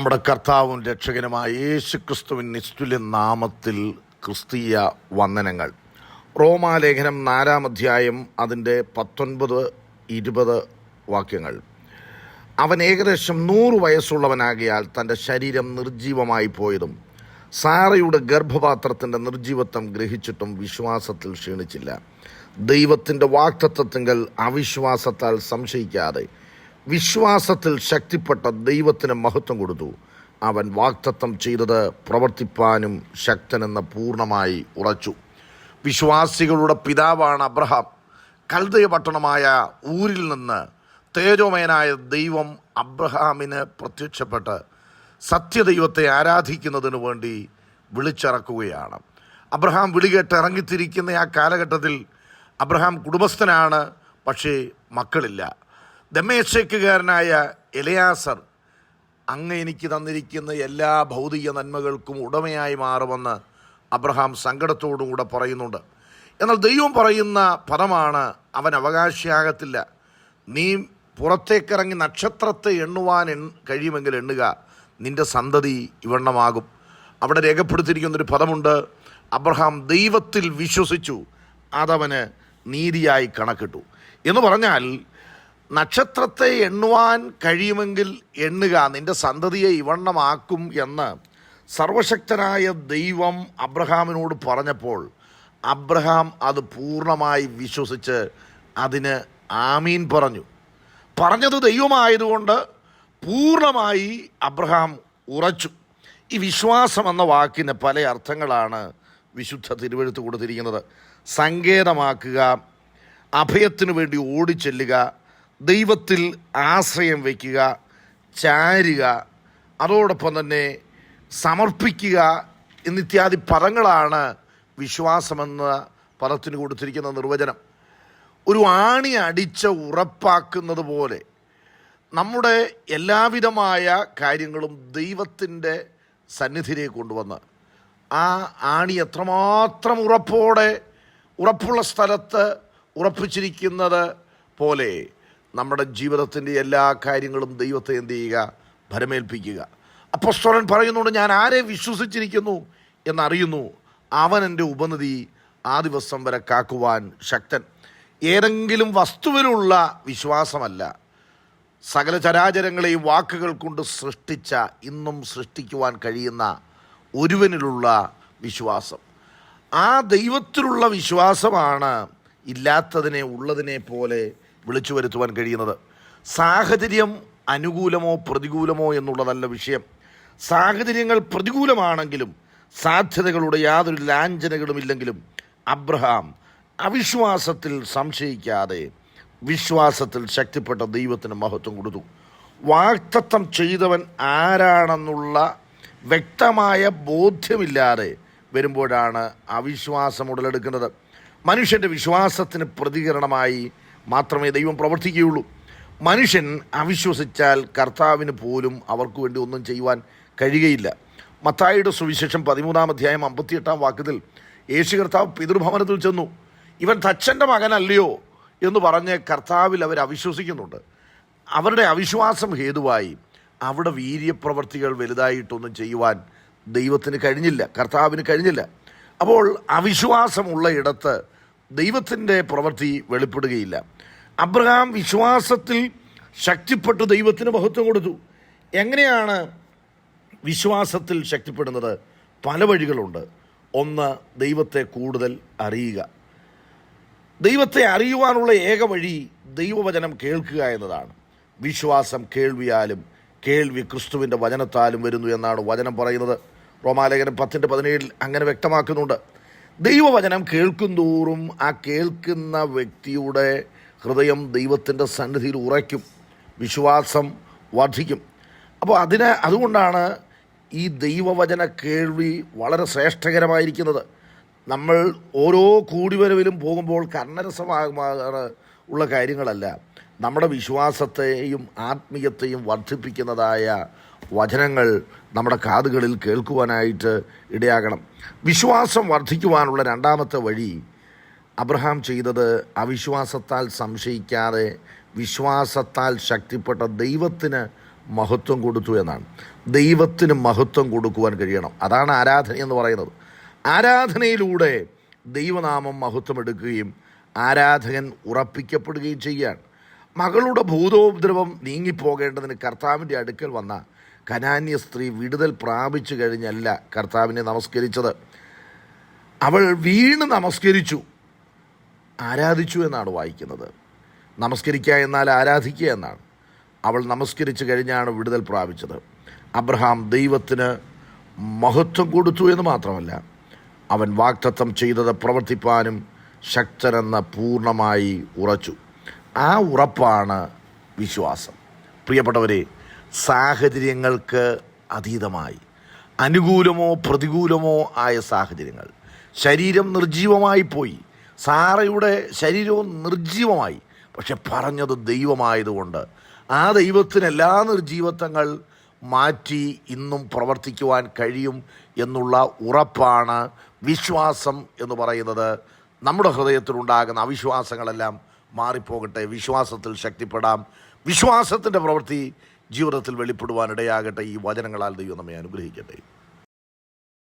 നമ്മുടെ കർത്താവും രക്ഷകനുമായ യേശു ക്രിസ്തുവിൻ നിസ്തുല്യ നാമത്തിൽ ക്രിസ്തീയ വന്ദനങ്ങൾ. റോമാലേഖനം നാലാം അധ്യായം അതിന്റെ പത്തൊൻപത് ഇരുപത് വാക്യങ്ങൾ. അവൻ ഏകദേശം നൂറ് വയസ്സുള്ളവനാകിയാൽ തന്റെ ശരീരം നിർജീവമായി പോയതും സാറയുടെ ഗർഭപാത്രത്തിന്റെ നിർജീവത്വം ഗ്രഹിച്ചിട്ടും വിശ്വാസത്തിൽ ക്ഷീണിച്ചില്ല. ദൈവത്തിന്റെ വാക്തത്വത്തിങ്കൽ അവിശ്വാസത്താൽ സംശയിക്കാതെ വിശ്വാസത്തിൽ ശക്തിപ്പെട്ട ദൈവത്തിന് മഹത്വം കൊടുത്തു. അവൻ വാക്തത്വം ചെയ്തത് പ്രവർത്തിപ്പാനും ശക്തനെന്ന് പൂർണമായി ഉറച്ചു. വിശ്വാസികളുടെ പിതാവാണ് അബ്രഹാം. കൽതയ പട്ടണമായ ഊരിൽ നിന്ന് തേജോമയനായ ദൈവം അബ്രഹാമിന് പ്രത്യക്ഷപ്പെട്ട് സത്യദൈവത്തെ ആരാധിക്കുന്നതിന് വേണ്ടി വിളിച്ചിറക്കുകയാണ്. അബ്രഹാം വിളികേട്ട് ഇറങ്ങിത്തിരിക്കുന്ന ആ കാലഘട്ടത്തിൽ അബ്രഹാം കുടുംബസ്ഥനാണ് പക്ഷേ മക്കളില്ല. ദമേശക്കുകാരനായ എലയാസർ അങ്ങ് എനിക്ക് തന്നിരിക്കുന്ന എല്ലാ ഭൗതിക നന്മകൾക്കും ഉടമയായി മാറുമെന്ന് അബ്രഹാം സങ്കടത്തോടും കൂടെ പറയുന്നുണ്ട്. എന്നാൽ ദൈവം പറയുന്ന പദമാണ് അവൻ അവകാശിയാകത്തില്ല. നീ പുറത്തേക്കിറങ്ങി നക്ഷത്രത്തെ എണ്ണുവാൻ കഴിയുമെങ്കിൽ എണ്ണുക. നിന്റെ സന്തതി ഇവണ്ണമാകും. അവിടെ രേഖപ്പെടുത്തിയിരിക്കുന്നൊരു പദമുണ്ട് അബ്രഹാം ദൈവത്തിൽ വിശ്വസിച്ചു അതവന് നീതിയായി കണക്കിട്ടു. എന്ന് പറഞ്ഞാൽ നക്ഷത്രത്തെ എണ്ണുവാൻ കഴിയുമെങ്കിൽ എണ്ണുക നിന്റെ സന്തതിയെ ഇവണ്ണമാക്കും എന്ന് സർവശക്തനായ ദൈവം അബ്രഹാമിനോട് പറഞ്ഞപ്പോൾ അബ്രഹാം അത് പൂർണമായി വിശ്വസിച്ച് അതിന് ആമീൻ പറഞ്ഞു. പറഞ്ഞത് ദൈവമായതുകൊണ്ട് പൂർണമായി അബ്രഹാം ഉറച്ചു. ഈ വിശ്വാസം എന്ന വാക്കിന് പല അർത്ഥങ്ങളാണ് വിശുദ്ധ തിരുവെഴുത്ത് കൊടുത്തിരിക്കുന്നത്. സങ്കേതമാക്കുക അഭയത്തിനു വേണ്ടി ഓടിച്ചെല്ലുക ദൈവത്തിൽ ആശ്രയം വയ്ക്കുക ചാരുക അതോടൊപ്പം തന്നെ സമർപ്പിക്കുക എന്നിത്യാദി പദങ്ങളാണ് വിശ്വാസമെന്ന പദത്തിന് കൊടുത്തിരിക്കുന്ന നിർവചനം. ഒരു ആണി അടിച്ച ഉറപ്പാക്കുന്നത് പോലെ നമ്മുടെ എല്ലാവിധമായ കാര്യങ്ങളും ദൈവത്തിന്റെ സന്നിധിയിലേക്ക് കൊണ്ടുവന്ന് ആ ആണി എത്രമാത്രം ഉറപ്പോടെ ഉറപ്പുള്ള സ്ഥലത്ത് ഉറപ്പിച്ചിരിക്കുന്നത് പോലെ നമ്മുടെ ജീവിതത്തിന്റെ എല്ലാ കാര്യങ്ങളും ദൈവത്തെ എന്ത് ചെയ്യുക? ഭരമേൽപ്പിക്കുക. അപ്പോസ്തലൻ പറയുന്നുണ്ട് ഞാൻ ആരെ വിശ്വസിച്ചിരിക്കുന്നു? എന്നറിയുന്നു. അവൻ എന്റെ ഉപനിധി ആ ദിവസം വരെ കാക്കുവാൻ ശക്തൻ. ഏതെങ്കിലും വസ്തുവിലുള്ള വിശ്വാസമല്ല. സകല ചരാചരങ്ങളെയും വാക്കുകൾ കൊണ്ട് സൃഷ്ടിച്ച ഇന്നും സൃഷ്ടിക്കുവാൻ കഴിയുന്ന ഒരുവനിലുള്ള വിശ്വാസം. ആ ദൈവത്തിലുള്ള വിശ്വാസമാണ് ഇല്ലാത്തതിനെ ഉള്ളതിനെ പോലെ വിളിച്ചു വരുത്തുവാൻ കഴിയുന്നത്. സാഹചര്യം അനുകൂലമോ പ്രതികൂലമോ എന്നുള്ളതല്ല വിഷയം. സാഹചര്യങ്ങൾ പ്രതികൂലമാണെങ്കിലും സാധ്യതകളുടെ യാതൊരു ലാഞ്ചനകളും ഇല്ലെങ്കിലും അബ്രഹാം അവിശ്വാസത്തിൽ സംശയിക്കാതെ വിശ്വാസത്തിൽ ശക്തിപ്പെട്ട ദൈവത്തിന് മഹത്വം കൊടുത്തു. വാക്തത്വം ചെയ്തവൻ ആരാണെന്നുള്ള വ്യക്തമായ ബോധ്യമില്ലാതെ വരുമ്പോഴാണ് അവിശ്വാസം ഉടലെടുക്കുന്നത്. മനുഷ്യന്റെ വിശ്വാസത്തിന് പ്രതികരണമായി മാത്രമേ ദൈവം പ്രവർത്തിക്കുകയുള്ളൂ. മനുഷ്യൻ അവിശ്വസിച്ചാൽ കർത്താവിന് പോലും അവർക്ക് വേണ്ടി ഒന്നും ചെയ്യുവാൻ കഴിയുകയില്ല. മത്തായിയുടെ സുവിശേഷം പതിമൂന്നാം അധ്യായം അമ്പത്തിയെട്ടാം വാക്യത്തിൽ യേശു കർത്താവ് പിതൃഭവനത്തിൽ ചെന്നു. ഇവൻ തച്ചന്റെ മകനല്ലയോ? എന്ന് പറഞ്ഞ് കർത്താവിൽ അവർ അവിശ്വസിക്കുന്നുണ്ട്. അവരുടെ അവിശ്വാസം ഹേതുവായി. അവിടെ വീര്യപ്രവർത്തികൾ വലുതായിട്ടൊന്നും ചെയ്യുവാൻ ദൈവത്തിന് കഴിഞ്ഞില്ല കർത്താവിന് കഴിഞ്ഞില്ല. അപ്പോൾ അവിശ്വാസമുള്ള ഇടത്ത് ദൈവത്തിന്റെ പ്രവൃത്തി വെളിപ്പെടുകയില്ല. അബ്രഹാം വിശ്വാസത്തിൽ ശക്തിപ്പെട്ട് ദൈവത്തിന് മഹത്വം കൊടുത്തു. എങ്ങനെയാണ് വിശ്വാസത്തിൽ ശക്തിപ്പെടുന്നത്? പല വഴികളുണ്ട്. ഒന്ന് ദൈവത്തെ കൂടുതൽ അറിയുക. ദൈവത്തെ അറിയുവാനുള്ള ഏക വഴി ദൈവവചനം കേൾക്കുക എന്നതാണ്. വിശ്വാസം കേൾവിയാലും കേൾവി ക്രിസ്തുവിന്റെ വചനത്താലും വരുന്നു എന്നാണ് വചനം പറയുന്നത്. റോമാലേഖനം പത്തിന്റെ പതിനേഴിൽ അങ്ങനെ വ്യക്തമാക്കുന്നുണ്ട്. ദൈവവചനം കേൾക്കും തോറും ആ കേൾക്കുന്ന വ്യക്തിയുടെ ഹൃദയം ദൈവത്തിന്റെ സന്നിധിയിൽ ഉറയ്ക്കും വിശ്വാസം വർദ്ധിക്കും. അപ്പോൾ അതിന് അതുകൊണ്ടാണ് ഈ ദൈവവചന കേൾവി വളരെ ശ്രേഷ്ഠകരമായിരിക്കുന്നത്. നമ്മൾ ഓരോ കൂടിവരവിലും പോകുമ്പോൾ കർണരസമാകാറ് ഉള്ള കാര്യങ്ങളല്ല. നമ്മുടെ വിശ്വാസത്തെയും ആത്മീയത്തെയും വർദ്ധിപ്പിക്കുന്നതായ വചനങ്ങൾ നമ്മുടെ കാതുകളിൽ കേൾക്കുവാനായിട്ട് ഇടയാകണം. വിശ്വാസം വർദ്ധിക്കുവാനുള്ള രണ്ടാമത്തെ വഴി അബ്രഹാം ചെയ്തത് അവിശ്വാസത്താൽ സംശയിക്കാതെ വിശ്വാസത്താൽ ശക്തിപ്പെട്ട ദൈവത്തിന് മഹത്വം കൊടുത്തു എന്നാണ്. ദൈവത്തിന് മഹത്വം കൊടുക്കുവാൻ കഴിയണം. അതാണ് ആരാധന എന്ന് പറയുന്നത്. ആരാധനയിലൂടെ ദൈവനാമം മഹത്വമെടുക്കുകയും ആരാധകൻ ഉറപ്പിക്കപ്പെടുകയും ചെയ്യുകയാണ്. മകളുടെ ഭൂതോപദ്രവം നീങ്ങിപ്പോകേണ്ടതിന് കർത്താവിന്റെ അടുക്കൽ വന്ന കനാന്യ സ്ത്രീ വിടുതൽ പ്രാപിച്ചു കഴിഞ്ഞല്ല കർത്താവിനെ നമസ്കരിച്ചത്. അവൾ വീണ് നമസ്കരിച്ചു. ആരാധിച്ചു എന്നാണ് വായിക്കുന്നത്. നമസ്കരിക്കുക എന്നാൽ ആരാധിക്കുക എന്നാണ്. അവൾ നമസ്കരിച്ചു കഴിഞ്ഞാണ് വിടുതൽ പ്രാപിച്ചത്. അബ്രഹാം ദൈവത്തിന് മഹത്വം കൊടുത്തു എന്ന് മാത്രമല്ല അവൻ വാക്തത്വം ചെയ്തത് പ്രവർത്തിപ്പാനും ശക്തനെന്ന പൂർണമായി ഉറച്ചു. ആ ഉറപ്പാണ് വിശ്വാസം. പ്രിയപ്പെട്ടവരെ സാഹചര്യങ്ങൾക്ക് അതീതമായി. അനുകൂലമോ പ്രതികൂലമോ ആയ സാഹചര്യങ്ങൾ. ശരീരം നിർജീവമായി പോയി. സാറയുടെ ശരീരവും നിർജീവമായി പക്ഷെ പറഞ്ഞത് ദൈവമായതുകൊണ്ട് ആ ദൈവത്തിന് എല്ലാ നിർജീവത്വങ്ങൾ മാറ്റി ഇന്നും പ്രവർത്തിക്കുവാൻ കഴിയും എന്നുള്ള ഉറപ്പാണ് വിശ്വാസം എന്ന് പറയുന്നത്. നമ്മുടെ ഹൃദയത്തിലുണ്ടാകുന്ന അവിശ്വാസങ്ങളെല്ലാം മാറിപ്പോകട്ടെ. വിശ്വാസത്തിൽ ശക്തിപ്പെടാം. വിശ്വാസത്തിന്റെ പ്രവൃത്തി ജീവിതത്തിൽ വെളിപ്പെടുവാനിടയാകട്ടെ ഈ വചനങ്ങളാൽ ദൈവം നമ്മെ അനുഗ്രഹിക്കട്ടെ.